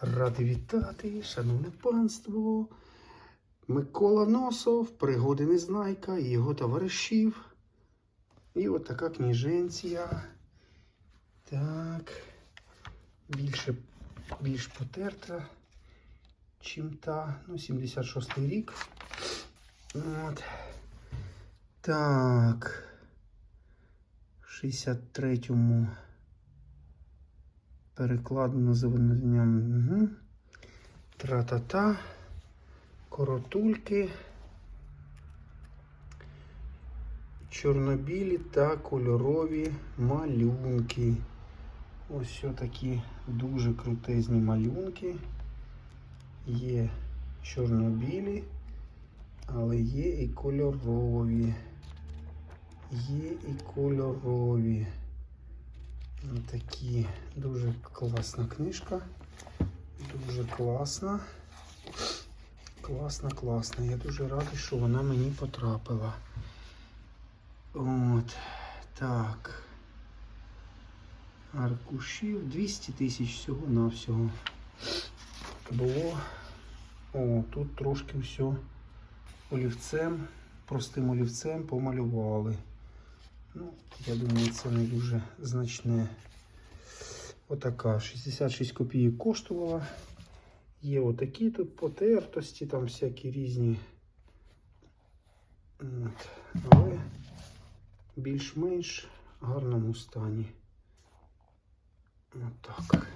Радий вітати, шановне панство. Микола Носов, пригоди Незнайка і його товаришів. І от така кніженція. Так. Більше, більш потерта, чим та. Ну, 76-й рік. От. Так. 63-му перекладено за виданням. Угу. Тра-та-та. Коротульки. Чорнобілі та кольорові малюнки. Ось такі дуже крутезні малюнки. Є чорнобілі, але є і кольорові. Є і кольорові. Такі дуже класна книжка. Дуже класна. Класна, класна. Я дуже радий, що вона мені потрапила. От. Так. Аркушів 200 тисяч всього-навсього. Було. О, тут трошки все олівцем, простим олівцем помалювали. Я думаю, це не дуже значне. Отака 66 копійок коштувала. Є отакі тут потертості, там всякі різні. От. Але більш-менш гарному стані. Отак.